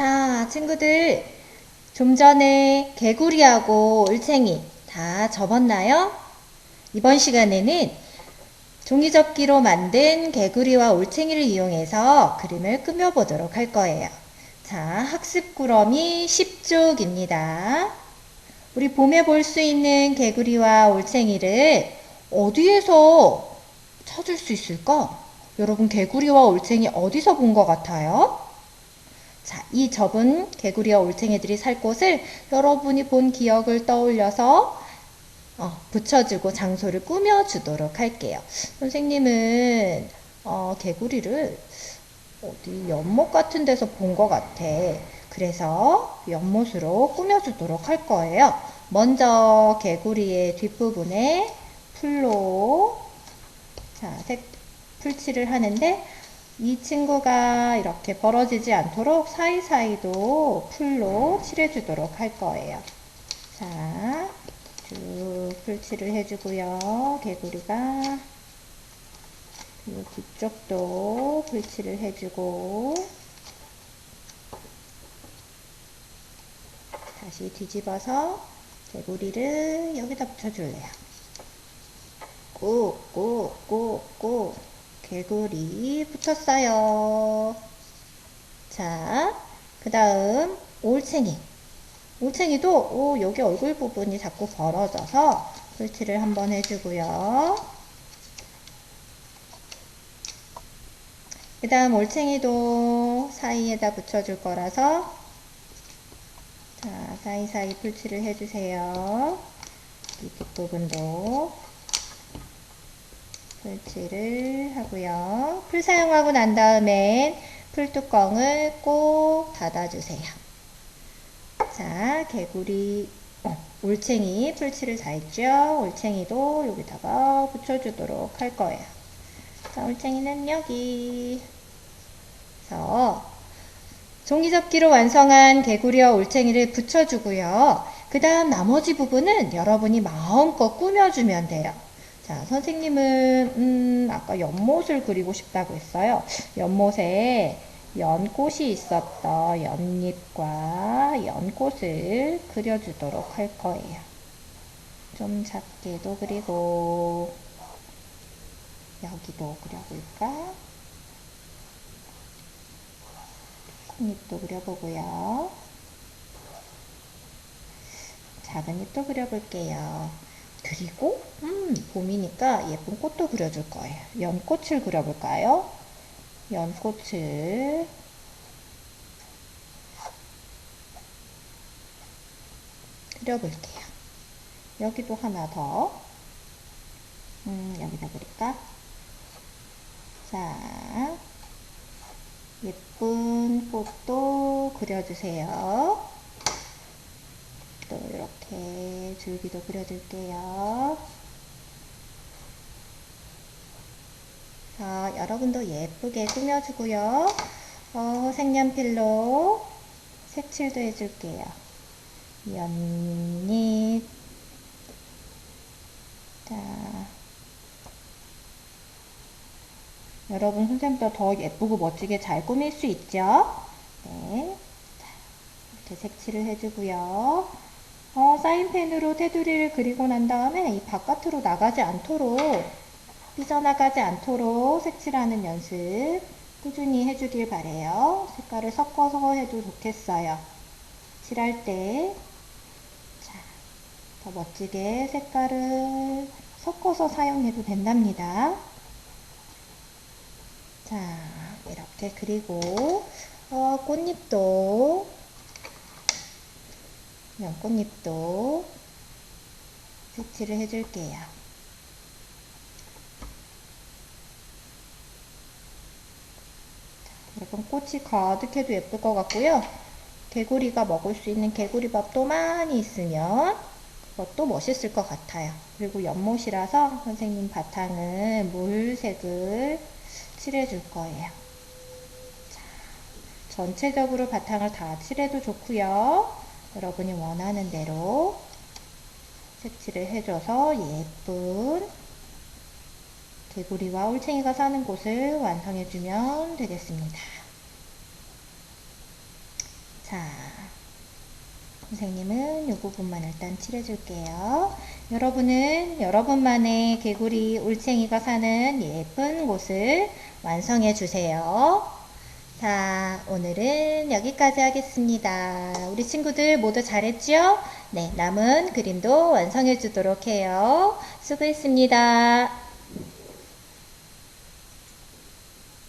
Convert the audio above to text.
자, 친구들. 좀 전에 개구리하고 올챙이 다 접었나요? 이번 시간에는 종이접기로 만든 개구리와 올챙이를 이용해서 그림을 꾸며보도록 할 거예요. 자, 학습 꾸러미 10쪽입니다. 우리 봄에 볼 수 있는 개구리와 올챙이를 어디에서 찾을 수 있을까? 여러분, 개구리와 올챙이 어디서 본 것 같아요? 자, 이 접은 개구리와 올챙이들이 살 곳을 여러분이 본 기억을 떠올려서 어, 붙여주고 장소를 꾸며주도록 할게요. 선생님은 어, 개구리를 어디 연못 같은 데서 본 것 같아. 그래서 연못으로 꾸며주도록 할 거예요. 먼저 개구리의 뒷부분에 풀로 자, 색 풀칠을 하는데 이 친구가 이렇게 벌어지지 않도록 사이사이도 풀로 칠해주도록 할 거예요. 자, 쭉 풀칠을 해주고요. 개구리가 그리고 뒤쪽도 풀칠을 해주고 다시 뒤집어서 개구리를 여기다 붙여줄래요. 꾹 꾹 꾹 꾹 개구리 붙였어요. 자, 그 다음 올챙이. 올챙이도 오, 여기 얼굴 부분이 자꾸 벌어져서 풀칠을 한번 해주고요. 그 다음 올챙이도 사이에다 붙여줄 거라서 자, 사이사이 풀칠을 해주세요. 이 뒷부분도 풀칠을 하고요. 풀 사용하고 난 다음엔 풀 뚜껑을 꼭 닫아주세요. 자, 개구리, 어, 올챙이 풀칠을 다 했죠? 올챙이도 여기다가 붙여주도록 할 거예요. 자, 올챙이는 여기. 그래서 종이접기로 완성한 개구리와 올챙이를 붙여주고요. 그 다음 나머지 부분은 여러분이 마음껏 꾸며주면 돼요. 자, 선생님은, 음, 아까 연못을 그리고 싶다고 했어요. 연못에 연꽃이 있었던 연잎과 연꽃을 그려주도록 할 거예요. 좀 작게도 그리고 여기도 그려볼까? 콩잎도 그려보고요. 작은 잎도 그려볼게요. 그리고 음, 봄이니까 예쁜 꽃도 그려줄 거예요. 연꽃을 그려볼까요? 연꽃을 그려볼게요. 여기도 하나 더. 음, 여기다 그릴까? 자, 예쁜 꽃도 그려주세요. 또 이렇게 줄기도 그려줄게요. 자, 여러분도 예쁘게 꾸며주고요. 어, 색연필로 색칠도 해줄게요. 연잎. 자. 여러분, 선생님보다 더 예쁘고 멋지게 잘 꾸밀 수 있죠? 네. 자, 이렇게 색칠을 해주고요. 어, 사인펜으로 테두리를 그리고 난 다음에 이 바깥으로 나가지 않도록 삐져나가지 않도록 색칠하는 연습 꾸준히 해주길 바래요. 색깔을 섞어서 해도 좋겠어요. 칠할 때, 자, 더 멋지게 색깔을 섞어서 사용해도 된답니다. 자, 이렇게 그리고 어, 꽃잎도 연꽃잎도 색칠을 해줄게요. 여러분 꽃이 가득해도 예쁠 것 같고요. 개구리가 먹을 수 있는 개구리밥도 많이 있으면 그것도 멋있을 것 같아요. 그리고 연못이라서 선생님 바탕은 물색을 칠해줄 거예요. 자, 전체적으로 바탕을 다 칠해도 좋고요. 여러분이 원하는 대로 색칠을 해줘서 예쁜 개구리와 올챙이가 사는 곳을 완성해주면 되겠습니다. 자, 선생님은 이 부분만 일단 칠해줄게요. 여러분은 여러분만의 개구리 올챙이가 사는 예쁜 곳을 완성해 주세요. 자, 오늘은 여기까지 하겠습니다. 우리 친구들 모두 잘했죠? 네, 남은 그림도 완성해 주도록 해요. 수고했습니다.